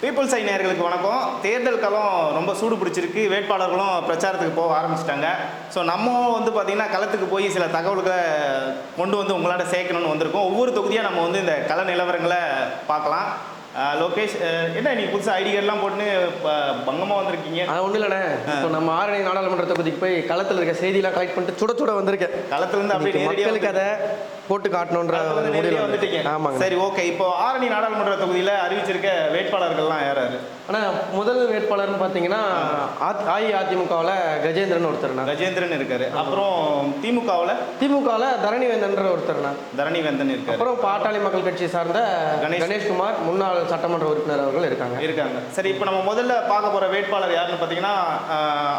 Peoples ஐ நேயர்களுக்கு வணக்கம். தேர்தல் களம் ரொம்ப சூடு பிடிச்சிருக்கு. வேட்பாளர்களும் பிரச்சாரத்துக்கு போக ஆரம்பிச்சிட்டாங்க. ஸோ நம்ம வந்து பார்த்திங்கன்னா களத்துக்கு போய் சில தகவல்களை கொண்டு வந்து உங்களாட சேர்க்கணும்னு வந்திருக்கோம். ஒவ்வொரு தொகுதியாக நம்ம வந்து இந்த கள நிலவரங்களை பார்க்கலாம். லோகேஷ் என்ன நீ புதுசாக ஐடி கார்டெலாம் இப்போ பங்கமாக வந்திருக்கீங்க? அது ஒன்றும் இல்லைண்ணே. இப்போ நம்ம ஆரணி நாடாளுமன்ற தொகுதிக்கு போய் களத்தில் இருக்க செய்தியெல்லாம் கலெக்ட் பண்ணிட்டு சுட சுட வந்திருக்கேன். களத்துலேருந்து அப்படியே மக்களுக்கு அதை போட்டு காட்டணுன்ற முடிவில் வந்துட்டீங்க. ஆமாங்க. சரி ஓகே. இப்போ ஆரணி நாடாளுமன்ற தொகுதியில் அறிவிச்சிருக்க வேட்பாளர்கள்லாம் யார் யார்? ஆனால் முதல் வேட்பாளர்னு பார்த்தீங்கன்னா அஇஅதிமுகவில் கஜேந்திரன் ஒருத்தர்ண்ணா. கஜேந்திரன் இருக்காரு. அப்புறம் திமுகவில்? திமுகவில் தரணிவேந்தன்ற ஒருத்தர்ண்ணா. தரணி வேந்தன் இருக்காரு. அப்புறம் பாட்டாளி மக்கள் கட்சி சார்ந்த கணேஷ். கணேஷ்குமார் முன்னாள் சட்டமன்ற உறுப்பினர் அவர்கள் இருக்காங்க. இருக்காங்க. சரி இப்போ நம்ம முதல்ல பார்க்க போற வேட்பாளர் யாருன்னு பார்த்தீங்கன்னா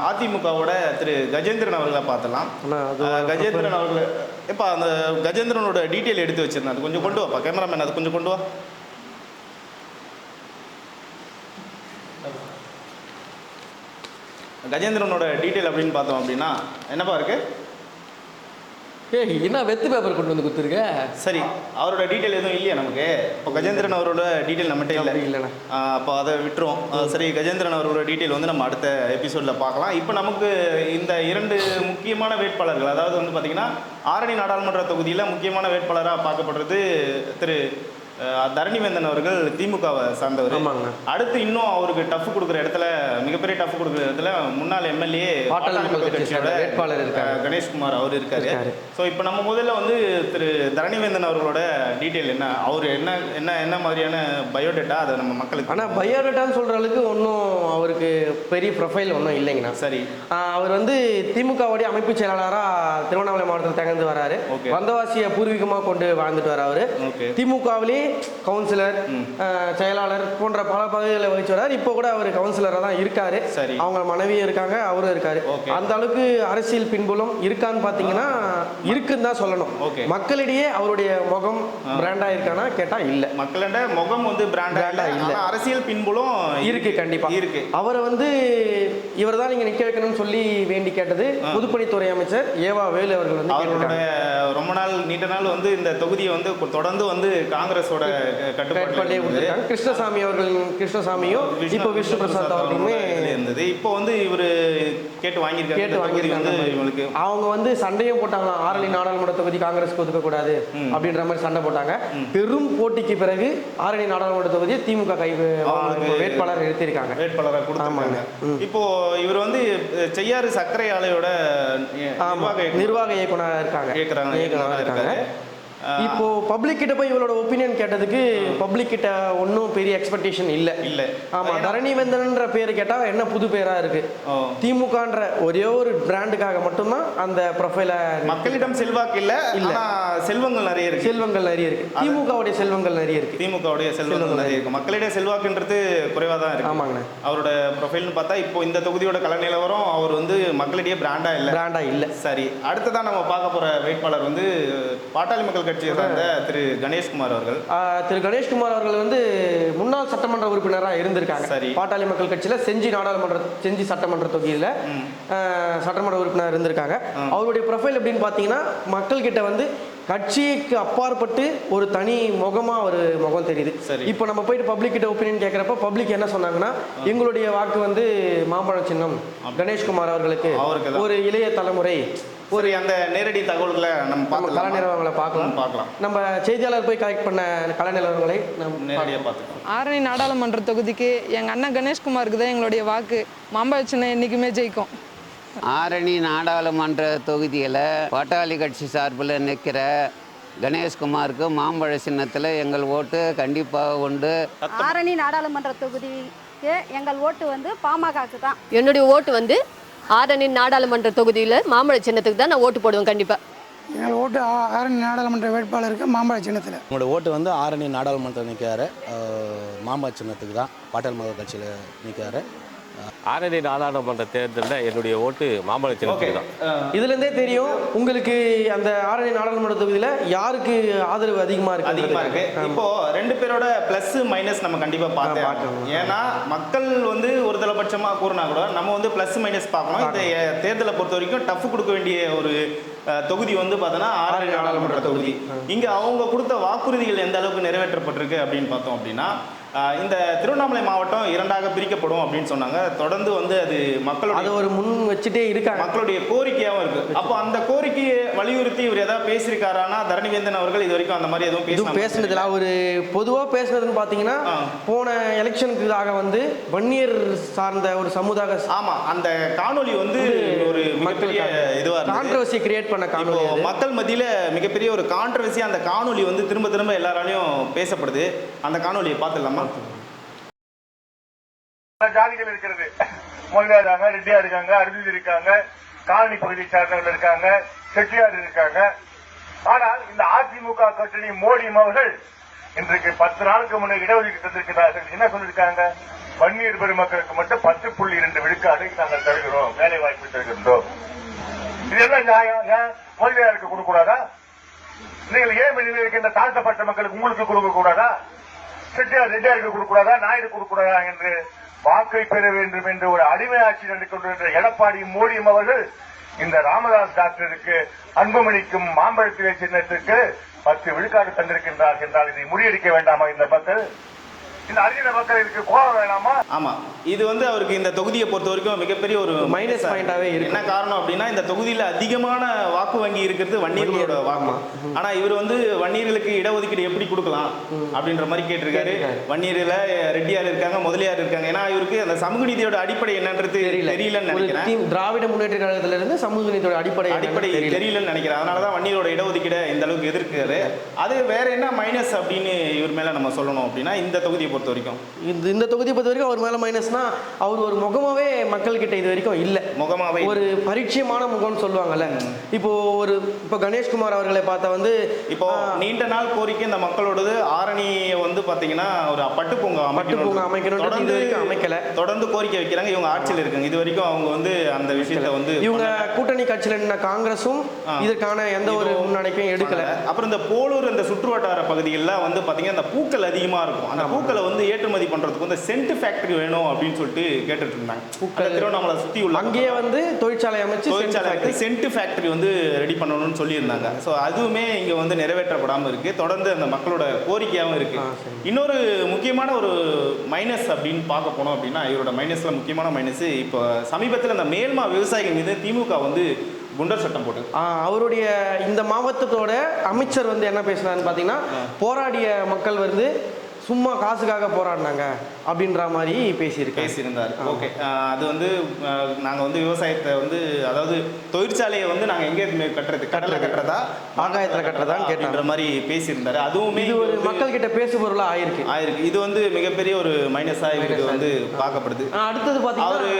அதிமுகவோட திரு கஜேந்திரன் அவர்களை பார்த்தலாம் கஜேந்திரன் அவர்கள் எப்பா அந்த கஜேந்திரனோட டீட்டெயில் எடுத்து வச்சிருந்தேன். அது கொஞ்சம் கொண்டு வாப்பா. கேமராமேன் அது கொஞ்சம் கொண்டு வா. கஜேந்திரனோட டீட்டெயில் அப்படின்னு பார்த்தோம் அப்படின்னா என்னப்பா இருக்கு? ஏய் என்ன வெத்து பேப்பர் கொண்டு வந்து கொடுத்துருக்க? சரி அவரோட டீட்டெயில் எதுவும் இல்லையா நமக்கு? இப்போ கஜேந்திரன் அவரோட டீட்டெயில் நம்மகிட்ட இல்லை. இல்லைண்ணா. அப்போ அதை விட்டுருவோம். ஆஹ் சரி கஜேந்திரன் அவரோட டீட்டெயில் வந்து நம்ம அடுத்த எபிசோடில் பார்க்கலாம். இப்போ நமக்கு இந்த இரண்டு முக்கியமான வேட்பாளர்கள் அதாவது வந்து பார்த்திங்கன்னா ஆரணி நாடாளுமன்ற தொகுதியில் முக்கியமான வேட்பாளராக பார்க்கப்படுறது திரு தரணிவேந்தன் அவர்கள் திமுகவை சார்ந்தவர். அடுத்து இன்னும் அவருக்கு டஃப் கொடுக்குற இடத்துல மிகப்பெரிய டஃப் கொடுக்குற இடத்துல முன்னாள் எம்எல்ஏ பாட்டாளி மக்கள் கட்சி சார்ந்த வேட்பாளர் இருக்காரு. கணேஷ்குமார் அவர் இருக்காரு. ஸோ இப்போ நம்ம முதல்ல வந்து திரு தரணிவேந்தன் அவர்களோட டீட்டெயில் என்ன? அவர் என்ன என்ன என்ன மாதிரியான பயோடேட்டா அதை நம்ம மக்களுக்கு ஆனால் பயோடேட்டான்னு சொல்கிற அளவுக்கு ஒன்றும் அவருக்கு பெரிய ப்ரொஃபைல் ஒன்றும் இல்லைங்கண்ணா. சரி. அவர் வந்து திமுகவுடைய அமைப்பு செயலாளராக திருவண்ணாமலை மாவட்டத்தில் தகர்ந்து வராரு. வந்தவாசியை பூர்வீகமாக கொண்டு வாழ்ந்துட்டு வராரு. திமுகவிலே கவுன்சிலர் செயலாளர் போன்ற பல பதவிகளை வகிச்சு வராரு இப்போ கூட அவர் கவுன்சிலராக தான் இருக்காரு. சரி. அவங்க மனைவியும் இருக்காங்க அவரும் இருக்காரு. அந்த அளவுக்கு அரசியல் பின்புலம் இருக்கான்னு பார்த்தீங்கன்னா இருக்குன்னு தான் சொல்லணும். மக்களிடையே அவருடைய முகம் பிராண்டா இருக்கானா கேட்டா இல்ல. மக்களிட முகம் வந்து பிராண்டா இல்ல. அரசியல் பின்புலம் இருக்கு கண்டிப்பா. இருக்கு. அவரை வந்து இவர் தான் நீங்க நிக்க வைக்கணும்னு சொல்லி வேண்டி கேட்டது பொதுப்பணித்துறை அமைச்சர் ஏவா வேலு அவர்கள் வந்து. ரொம்ப நாள் நீண்ட நாள் வந்து இந்த தொகுதியை வந்து தொடர்ந்து வந்து காங்கிரஸோட கட்டுப்பாட்டிலே இருந்தது. கொடுத்துருக்காங்க. கிருஷ்ணசாமி அவர்கள் கிருஷ்ணசாமியும் இப்போ விஷ்ணு பிரசாத் அவர்களுமே இருந்தது. இப்போ வந்து இவரு கேட்டு வாங்கியிருக்காரு. கேட்டு வாங்கியிருக்காங்க இவங்களுக்கு அவங்க வந்து சண்டையும் போட்டாங்களாம் ஆரணி நாடாளுமன்ற தொகுதி காங்கிரஸ்க்கு ஒதுக்க கூடாது அப்படின்ற மாதிரி சண்டை போட்டாங்க. பெரும் போட்டிக்கு பிறகு ஆரணி நாடாளுமன்ற தொகுதியை திமுக கை வேட்பாளர் நிறுத்தியிருக்காங்க வேட்பாளராக கொடுத்துருக்காங்க. இப்போ இவர் வந்து செய்யாறு சர்க்கரை ஆலையோட நிர்வாக இயக்குனராக இருக்காங்க. இருக்காங்க. இப்போ பப்ளிக் கிட்ட போய் இவளோட ஒப்பீனியன் கேட்டதுக்கு பப்ளிக் கிட்ட ஒன்றும் பெரிய எக்ஸ்பெக்டேஷன் இல்ல. இல்ல. ஆமா தரணிவேந்தன்ற பேர் கேட்டா என்ன புது பேரா இருக்கு. திமுகன்ற ஒரே ஒரு பிராண்டுக்காக மட்டும்தான் அந்த ப்ரொஃபைல மக்களிடம் செல்வாக்கு இல்ல ஆனா செல்வங்கள் நிறைய இருக்கு. செல்வங்கள் நிறைய இருக்கு. திமுகவுடைய செல்வங்கள் நிறைய இருக்கு. திமுகவுடைய செல்வங்கள் நிறைய இருக்கு. மக்களிடையே செல்வாக்குன்றது குறைவா தான் இருக்கு. ஆமாங்கண்ணே. அவரோட ப்ரொஃபைல்னு பார்த்தா இப்போ இந்த தொகுதியோட கல நிலவரம் அவர் வந்து மக்களிடையே பிராண்டா இல்ல. பிராண்டா இல்ல. சரி அடுத்ததான் நம்ம பார்க்க போற வேட்பாளர் வந்து பாட்டாளி மக்கள் கட்சியை சார்ந்த திரு கணேஷ்குமார் அவர்கள். திரு கணேஷ்குமார் அவர்கள் வந்து முன்னாள் சட்டமன்ற உறுப்பினராக இருந்திருக்காங்க. சரி. பாட்டாளி மக்கள் கட்சியில செஞ்சி நாடாளுமன்ற செஞ்சி சட்டமன்ற தொகுதியில சட்டமன்ற உறுப்பினர் இருந்திருக்காங்க. அவருடைய ப்ரொஃபைல் எப்படின்னு பார்த்தீங்கன்னா மக்கள் கிட்ட வந்து கட்சிக்கு அப்பாற்பட்டு ஒரு தனி முகமா ஒரு முகம் தெரியுது. இப்போ நம்ம போயிட்டு பப்ளிக் கிட்ட ஒப்பீனியன் கேட்குறப்ப பப்ளிக் என்ன சொன்னாங்கன்னா எங்களுடைய வாக்கு வந்து மாம்பழ சின்னம் கணேஷ்குமார் அவர்களுக்கு. ஒரு இளைய தலைமுறை ஒரு அந்த நேரடி தகவல்களை நம்ம பார்க்கலாம் கலை நிறுவனங்களை பார்க்கலாம். பார்க்கலாம். நம்ம செய்தியாளர் போய் கலெக்ட் பண்ண கலை நிலவரங்களை நம்ம நேரடியாக பார்த்துக்கலாம். ஆரணி நாடாளுமன்ற தொகுதிக்கு எங்கள் அண்ணன் கணேஷ்குமாருக்கு தான் எங்களுடைய வாக்கு. மாம்பழ சின்னம் என்றைக்குமே ஜெயிக்கும். ஆரணி நாடாளுமன்ற தொகுதியில் பாட்டாளி கட்சி சார்பில் நிற்கிற கணேஷ்குமாருக்கு மாம்பழ சின்னத்தில் எங்கள் ஓட்டு கண்டிப்பாக உண்டு. ஆரணி நாடாளுமன்ற தொகுதிக்கு எங்கள் ஓட்டு வந்து பாமகக்கு தான். என்னுடைய ஓட்டு வந்து ஆரணி நாடாளுமன்ற தொகுதியில் மாம்பழ சின்னத்துக்கு தான் நான் ஓட்டு போடுவேன் கண்டிப்பாக எங்கள் ஓட்டு ஆரணி நாடாளுமன்ற வேட்பாளருக்கு மாம்பழ சின்னத்தில். உங்களோட ஓட்டு வந்து ஆரணி நாடாளுமன்றத்தில் நிற்கிறாரு மாம்பா சின்னத்துக்கு தான். பாட்டாளி மக்கள் கட்சியில் நிற்கிறாரு ஆரணி நாடாளுமன்ற தேர்தலில் என்னுடைய ஓட்டு மாம்பழ சின்னத்துக்கு தான் இதுல இருந்தே தெரியும் உங்களுக்கு அந்த ஆரணி நாடாளுமன்ற தொகுதியில யாருக்கு ஆதரவு அதிகமா இருக்கு அதிகமா இருக்கு. இப்போ ரெண்டு பேரோட பிளஸ் மைனஸ் நம்ம கண்டிப்பா பார்த்தே ஆகணும். ஏன்னா மக்கள் வந்து ஒரு தலைபட்சமா கூறினா கூட நம்ம வந்து பிளஸ் மைனஸ் பார்க்கணும். இந்த தேர்தலை பொறுத்த வரைக்கும் டஃப் கொடுக்க வேண்டிய ஒரு அஹ், தொகுதி வந்து பார்த்தோன்னா ஆறு நாடாளுமன்ற தொகுதி. இங்க அவங்க கொடுத்த வாக்குறுதிகள் எந்த அளவுக்கு நிறைவேற்றப்பட்டிருக்கு அப்படின்னு பார்த்தோம் அப்படின்னா இந்த திருவண்ணாமலை மாவட்டம் இரண்டாக பிரிக்கப்படும் அப்படின்னு சொன்னாங்க. தொடர்ந்து வந்து அது அதை மக்களுடைய ஒரு முன் வச்சுட்டே இருக்காங்க. மக்களுடைய கோரிக்கையாகவும் இருக்கு. அப்போ அந்த கோரிக்கையை வலியுறுத்தி இவர் ஏதாவது பேசியிருக்காரானா தரணிவேந்தன் அவர்கள் இது வரைக்கும் அந்த மாதிரி எதுவும் எதுவும் பேசுனதில்ல அவர் பொதுவாக பேசுனதுன்னு பார்த்தீங்கன்னா. போன எலெக்ஷனுக்காக வந்து வன்னியர் சார்ந்த ஒரு சமுதாய ஆமா அந்த காணொளி வந்து ஒரு மிகப்பெரிய இதுவா இருந்தது. கான்ட்ரவர்சி கிரியேட் பண்ண காணொலி அது. மக்கள் மத்தியில மிகப்பெரிய ஒரு கான்ட்ரவர்சி அந்த காணொளி வந்து திரும்ப திரும்ப எல்லாராலையும் பேசப்படுது. அந்த காணொளியை பார்த்துடலாமா? பல ஜாதிகள் இருக்கிறது. மொழியா இருக்காங்க ரெட்டியா இருக்காங்க அருந்ததி இருக்காங்க காலனி பகுதியை சார்ந்தவர்கள் இருக்காங்க செட்டியார் இருக்காங்க. ஆனால் இந்த அதிமுக கூட்டணி மோடி அவர்கள் இன்றைக்கு பத்து நாளுக்கு முன்னே இடஒதுக்கீடு தந்திருக்கிறார்கள். என்ன சொல்லியிருக்காங்க? வன்னியர் பெருமக்களுக்கு மட்டும் பத்து புள்ளி இரண்டு விழுக்காடு நாங்கள் தருகிறோம். வேலை வாய்ப்பு தருகின்றோம். இது என்ன நியாயம். ஏன்? மொழியாருக்கு கொடுக்க நீங்கள் ஏன் இருக்கின்ற தாழ்த்தப்பட்ட மக்களுக்கு உங்களுக்கு கொடுக்க கூடாதா செட்டியார் ரெட்டியாருக்கு கொடுக்க கூடாதா நாயுடு கொடுக்க கூடாதா என்று வாக்கை பெற வேண்டும் என்று ஒரு அடிமை ஆட்சி நடந்து கொண்டிருக்கிற எடப்பாடி மோடியும் அவர்கள் இந்த ராமதாஸ் டாக்டருக்கு அன்புமணிக்கும் மாம்பழத்திலே சின்னத்திற்கு பத்து விழுக்காடு தந்திருக்கின்றார் என்றால் இதை முறியடிக்க வேண்டாமா இந்த மக்கள் இந்த அறிஞர் மக்களுக்கு கோபம் வேணாமா? ஆமா. இது வந்து அவருக்கு இந்த தொகுதியை பொறுத்த வரைக்கும் மிகப்பெரிய ஒரு மைனஸ் பாயிண்டாவே இருக்கு. என்ன காரணம் அப்படின்னா இந்த தொகுதியில அதிகமான வாக்கு வங்கி இருக்கிறது வன்னியர்களோட வாக்கு. ஆனா இவர் வந்து வன்னியர்களுக்கு இடஒதுக்கீடு எப்படி கொடுக்கலாம் அப்படின்ற மாதிரி கேட்டிருக்காரு. வன்னியர்ல ரெட்டியார் இருக்காங்க முதலியார் இருக்காங்க. ஏன்னா இவருக்கு அந்த சமூக நீதியோட அடிப்படை என்னன்றது தெரியல. தெரியலன்னு ஒரு நினைக்கிறேன். திராவிட முன்னேற்ற கழகத்துல இருந்து சமூக நீதியோட அடிப்படை அடிப்படை தெரியலன்னு நினைக்கிறேன். அதனால தான் வன்னியரோட இடஒதுக்கீடை இந்த அளவுக்கு எதிர்க்காரு அது வேற என்ன மைனஸ் அப்படின்னு இவர் மேல நம்ம சொல்லணும் அப்படின்னா இந்த தொகுதியை பொறுத்த வரைக்கும். இந்த இந்த தொகுதியை பொறுத்த வரைக்கும் அவர் மேல மைனஸ்னா அவர் ஒரு முகமாவே மக்கள் கிட்ட இது வரைக்கும் இல்ல. முகமாவே ஒரு பரிச்சயமான முகம்னு சொல்லுவாங்கல்ல. இப்போ ஒரு இப்போ கணேஷ்குமார் அவர்களை பார்த்தா வந்து இப்போ நீண்ட நாள் கோரிக்கை இந்த மக்களோடது ஆரணியை வந்து பாத்தீங்கன்னா ஒரு பட்டு பூங்கா பட்டு பூங்கா அமைக்கணும்ன்றது தொடர்ந்து அமைக்கல. தொடர்ந்து கோரிக்கை வைக்கிறாங்க. இவங்க ஆட்சியில் இருக்காங்க. இது வரைக்கும் அவங்க வந்து அந்த விஷயத்தை வந்து இவங்க. கூட்டணி கட்சியில் நின்ன காங்கிரஸும். இதற்கான எந்த ஒரு முன்னடைப்பையும் எடுக்கல. அப்புறம் இந்த போலூர் இந்த சுற்று வட்டார பகுதிகளில் வந்து பாத்தீங்கன்னா அந்த பூக்கள் அதிகமா இருக்கும். அந்த பூக்களை வந்து ஏற்றுமதி பண்றதுக்கு வந்து சென்ட் ஃபேக்டரி வேணும் அப்படின்னு சொல்லிட்டு கேட்டுட்டு இருந்தாங்க திருவண்ணாமலை சுத்தி உள்ள அங்கேயே வந்து தொழிற்சாலை அமைச்சு தொழிற்சாலை. சென்ட் ஃபேக்டரி வந்து ரெடி பண்ணணும்னு சொல்லியிருந்தாங்க. ஸோ அதுவுமே இங்கே வந்து நிறைவேற்றப்படாமல் இருக்கு. தொடர்ந்து அந்த மக்களோட கோரிக்கையாகவும் இருக்கு. ஆ, சரி. இன்னொரு முக்கியமான ஒரு மைனஸ் அப்படின்னு பார்க்க போனோம் அப்படின்னா இவரோட மைனஸ்ல முக்கியமான மைனஸ் இப்போ சமீபத்தில் அந்த மேல்மா விவசாயிகள் மீது திமுக வந்து குண்டர் சட்டம் போட்டு அவருடைய இந்த மாவட்டத்தோட அமைச்சர் வந்து என்ன பேசுனாருன்னு பார்த்தீங்கன்னா போராடிய மக்கள் வந்து சும்மா காசுக்காக போராடினாங்க அப்படின்ற மாதிரி பேசியிருக்காங்க. பேசியிருந்தார். ஓகே. அது வந்து நாங்கள் வந்து விவசாயத்தை வந்து அதாவது தொழிற்சாலையை வந்து நாங்கள் எங்கே கட்டுறது கடலில் கட்டுறதா ஆகாயத்துல கட்டுறதான்னு கேட்டாங்க. அப்படின்ற மாதிரி பேசியிருந்தாரு. அதுவுமே இது ஒரு மக்கள் கிட்ட பேசு பொருளா ஆயிருக்கு. ஆயிருக்கு. இது வந்து மிகப்பெரிய ஒரு மைனஸாக இவருக்கு வந்து பார்க்கப்படுது. அடுத்தது பார்த்தீங்கன்னா அவரு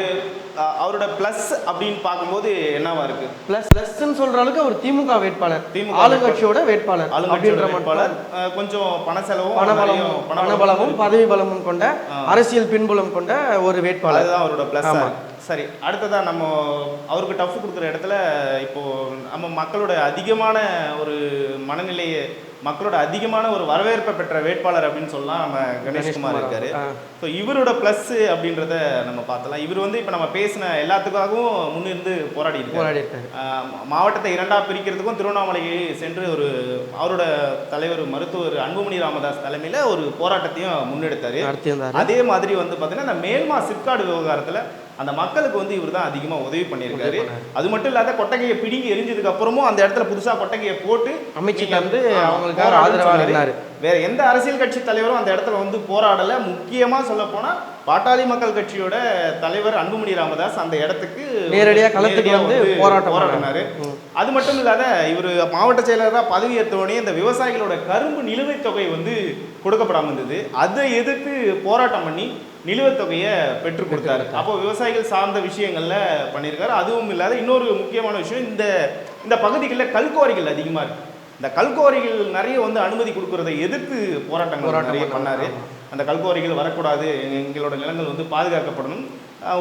அவரோட ப்ளஸ் அப்படின்னு பார்க்கும்போது என்னவா இருக்கு? பிளஸ் பிளஸ்ன்னு சொல்ற அளவுக்கு அவர் திமுக வேட்பாளர். திமுக ஆளுங்கட்சியோட வேட்பாளர் ஆளுங்கட்சியோட அப்படின்ற வேட்பாளர். கொஞ்சம் பண செலவும் நிறைய பணபலமும் பதவி பலமும் கொண்ட அரசியல் பின்புலம் கொண்ட ஒரு வேட்பாளர். அவரோட ப்ளஸ் ஆமா. சரி அடுத்ததா நம்ம அவருக்கு டஃப் கொடுக்குற இடத்துல இப்போ நம்ம மக்களோட அதிகமான ஒரு மனநிலையை மக்களோட அதிகமான ஒரு வரவேற்பை பெற்ற வேட்பாளர் அப்படின்னு சொல்லலாம் நம்ம கணேஷ்குமார் இருக்காரு. ஸோ இவரோட ப்ளஸ் அப்படின்றத நம்ம பார்த்தலாம். இவர் வந்து இப்போ நம்ம பேசின எல்லாத்துக்காகவும் முன்னிருந்து போராடி போராடி மாவட்டத்தை இரண்டாக பிரிக்கிறதுக்கும் திருவண்ணாமலைக்கு சென்று ஒரு அவரோட தலைவர் மருத்துவர் அன்புமணி ராமதாஸ் தலைமையில் ஒரு போராட்டத்தையும் முன்னெடுத்தாரு. அதே மாதிரி வந்து பார்த்தீங்கன்னா அந்த மேல்மா சிப்காடு விவகாரத்தில் அந்த மக்களுக்கு வந்து இவர் தான் அதிகமாக உதவி பண்ணியிருக்காரு. அது மட்டும் இல்லாத கொட்டகையை பிடுங்கி எரிஞ்சதுக்கு அப்புறமும் அந்த இடத்துல புதுசாக கொட்டகையை போட்டு அமைச்சு நீங்க- தந்து ஆமா, அவங்களுக்கு வேற எந்த அரசியல் கட்சி தலைவரும் அந்த இடத்துல வந்து போராடல. முக்கியமா சொல்ல போனா பாட்டாளி மக்கள் கட்சியோட தலைவர் அன்புமணி ராமதாஸ் அந்த இடத்துக்கு நேரடியா களத்துக்கு நேரடியா வந்து போராட்டம் போராடினாரு. அது மட்டும் இல்லாத இவர் மாவட்ட செயலராக பதவி ஏற்றவுடனே இந்த விவசாயிகளோட கரும்பு நிலுவைத் தொகை வந்து கொடுக்கப்படாம இருந்தது. அதை எதிர்த்து போராட்டம் பண்ணி நிலுவைத் தொகையை பெற்றுக் கொடுத்தாரு. அப்போ விவசாயிகள் சார்ந்த விஷயங்கள்ல பண்ணியிருக்காரு. அதுவும் இல்லாத இன்னொரு முக்கியமான விஷயம் இந்த இந்த பகுதிகளில் கல்குவாரிகள் அதிகமா இருக்கு. இந்த கல்குவாரிகள் நிறைய வந்து அனுமதி கொடுக்கறதை எதிர்த்து போராட்டங்கள் போராட்டம் நிறைய பண்ணாரு. அந்த கல்குவாரிகள் வரக்கூடாது. எங்க- எங்களோட நிலங்கள் வந்து பாதுகாக்கப்படணும்.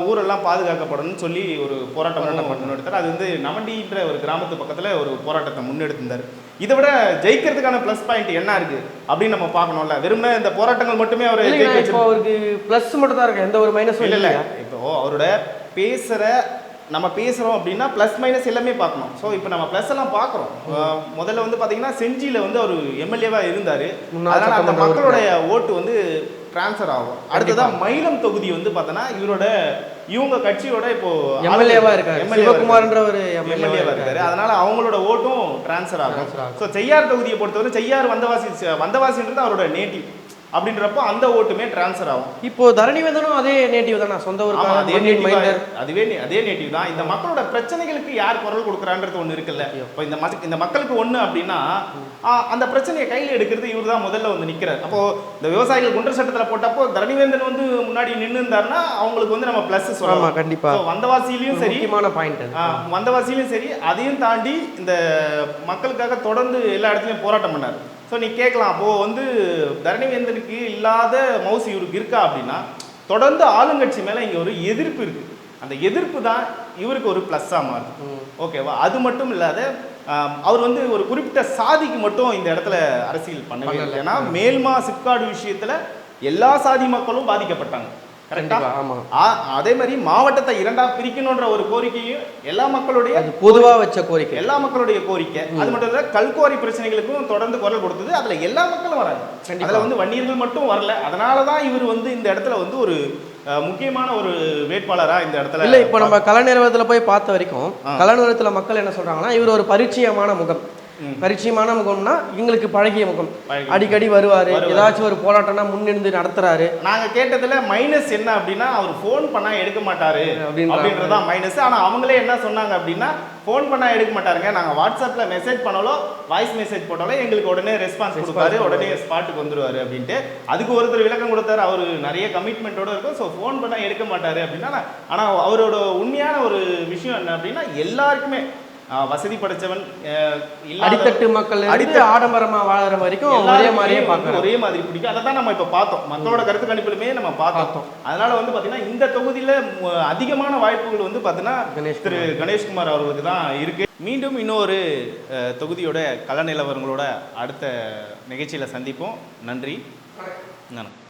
ஊரெல்லாம் பாதுகாக்கப்படணும்னு சொல்லி ஒரு போராட்டம் முன்னெடுத்தார். அது வந்து நமண்டின்ற ஒரு கிராமத்து பக்கத்தில் ஒரு போராட்டத்தை முன்னெடுத்திருந்தார். இதை விட ஜெயிக்கிறதுக்கான ப்ளஸ் பாயிண்ட் என்ன இருக்கு அப்படின்னு நம்ம பார்க்கணும்ல. வெறுமனே இந்த போராட்டங்கள் மட்டுமே அவர் அவருக்கு பிளஸ் மட்டும் தான் இருக்கு. எந்த ஒரு மைனஸும் இல்ல இப்போ அவரோட பேசுற நம்ம பேசுறோம் அப்படின்னா ப்ளஸ் மைனஸ் எல்லாமே பார்க்கணும். ஸோ இப்போ நம்ம ப்ளஸ் எல்லாம் பார்க்குறோம். முதல்ல வந்து பாத்தீங்கன்னா செஞ்சியில வந்து அவர் எம்எல்ஏவா இருந்தாரு. அதனால அந்த மக்களுடைய ஓட்டு வந்து டிரான்ஸ்ஃபர் ஆகும். அடுத்ததான் மயிலம் தொகுதி வந்து பார்த்தோன்னா இவரோட இவங்க கட்சியோட இப்போ எம்எல்ஏவா இருக்காரு. சிவகுமார்ன்ற ஒரு எம்எல்ஏவா இருக்காரு. அதனால அவங்களோட ஓட்டும் டிரான்ஸ்ஃபர் ஆகும். ஸோ செய்யார் தொகுதியை பொறுத்தவரை செய்யார் வந்தவாசி வந்தவாசின்றது அவரோட நேட்டிவ். அப்படின்றப்போ அந்த ஓட்டுமே டிரான்ஸ்ஃபர் ஆகும். இப்போ தரணிவேந்தனும் அதே நேட்டிவ் தானா? சொந்த ஊருக்காரர் அதே தான். அதுவே அதே நேட்டிவ் தான். இந்த மக்களோட பிரச்சனைகளுக்கு யார் குரல் கொடுக்குறான்றது ஒண்ணு இருக்குல்ல. இப்போ இந்த மக்க- இந்த மக்களுக்கு ஒண்ணு அப்படின்னா அந்த பிரச்சனையை கையில் எடுக்கிறது இவர் தான் முதல்ல வந்து நிக்கிறார். அப்போ இந்த விவசாயிகள் குண்டர் சட்டத்துல போட்டப்போ தரணிவேந்தன் வந்து முன்னாடி நின்று இருந்தாருன்னா அவங்களுக்கு வந்து நம்ம பிளஸ் சொல்லலாம். கண்டிப்பா. So, வந்தவாசியிலையும் சரி முக்கியமான பாயிண்ட் ஆ, வந்தவாசியிலும் சரி அதையும் தாண்டி இந்த மக்களுக்காக தொடர்ந்து எல்லா இடத்துலையும் போராட்டம் பண்ணார். ஸோ நீ கேட்கலாம். அப்போ வந்து தரணிவேந்தனுக்கு இல்லாத மவுஸ் இவருக்கு இருக்கா அப்படின்னா தொடர்ந்து ஆளுங்கட்சி மேலே இங்கே ஒரு எதிர்ப்பு இருக்கு. அந்த எதிர்ப்பு தான் இவருக்கு ஒரு ப்ளஸ்ஸாக மாறுது. ஓகேவா அது மட்டும் இல்லாத அவர் வந்து ஒரு குறிப்பிட்ட சாதிக்கு மட்டும் இந்த இடத்துல அரசியல் பண்ணவே இல்லை. ஏன்னா மேல்மா சிப்காடு விஷயத்துல எல்லா சாதி மக்களும் பாதிக்கப்பட்டாங்க. கரெக்டா? கண்டிப்பா, ஆமா. ஆ- அதே மாதிரி மாவட்டத்தை இரண்டா பிரிக்கணுன்ற ஒரு கோரிக்கையும் எல்லா மக்களுடைய அது பொதுவா வச்ச கோரிக்கை. எல்லா மக்களுடைய கோரிக்கை. அது மட்டும் இல்ல கல்குவாரி பிரச்சனைகளுக்கும் தொடர்ந்து குரல் கொடுத்தது. அதுல எல்லா மக்களும் வராங்க. அதுல வந்து வன்னியர்கள் மட்டும் வரல. அதனால தான் இவர் வந்து இந்த இடத்துல வந்து ஒரு முக்கியமான ஒரு வேட்பாளரா இந்த இடத்துல இல்ல இப்போ நம்ம கலை நிறுவனத்துல போய் பார்த்த வரைக்கும். கலை நிறுவனத்துல மக்கள் என்ன சொல்றாங்கன்னா இவர் ஒரு பரிச்சயமான முகம். பரிச்சயமான முகம்னா எங்களுக்கு பழகிய முகம். அடிக்கடி வருவாரு. ஏதாச்சும் ஒரு போராட்டம்னா முன்னிருந்து நடத்துறாரு. நாங்க கேட்டதுல மைனஸ் என்ன அப்படின்னா அவர் ஃபோன் பண்ணா எடுக்க மாட்டாரு அப்படின்றாங்க. அப்படின்றதான் மைனஸ் ஆனா அவங்களே என்ன சொன்னாங்க அப்படின்னா ஃபோன் பண்ணா எடுக்க மாட்டாருங்க. நாங்க வாட்ஸ்அப்ல மெசேஜ் பண்ணாலோ வாய்ஸ் மெசேஜ் போட்டாலோ எங்களுக்கு உடனே ரெஸ்பான்ஸ் கொடுப்பாரு. உடனே ஸ்பாட்டுக்கு வந்துருவாரு அப்படின்ட்டு. அதுக்கு ஒருத்தர் விளக்கம் கொடுத்தாரு. அவர் நிறைய கமிட்மெண்ட்டோட இருக்கும். ஸோ ஃபோன் பண்ணா எடுக்க மாட்டாரு அப்படின்னா நான்- ஆனா அவரோட உண்மையான ஒரு விஷயம் என்ன அப்படின்னா எல்லாருக்குமே வசதி படைச்சவன் அடித்தட்டு மக்கள் அடித்தட்டு- ஆடம்பரமா வாழற வரைக்கும் ஒரே மாதிரியே வந்து பார்க்கறோம் ஒரே மாதிரி பிடிக்கும். அதை தான் நம்ம இப்போ பார்த்தோம். மக்களோட கருத்து கணிப்பிலுமே நம்ம பார்த்தோம். அதனால வந்து பார்த்தீங்கன்னா இந்த தொகுதியில் அதிகமான வாய்ப்புகள் வந்து பார்த்தீங்கன்னா கணேஷ் திரு கணேஷ்குமார் அவர்களுக்கு தான் இருக்கு. மீண்டும் இன்னொரு தொகுதியோட கள நிலவரங்களோட அடுத்த நிகழ்ச்சியில் சந்திப்போம். நன்றி. நன்றி.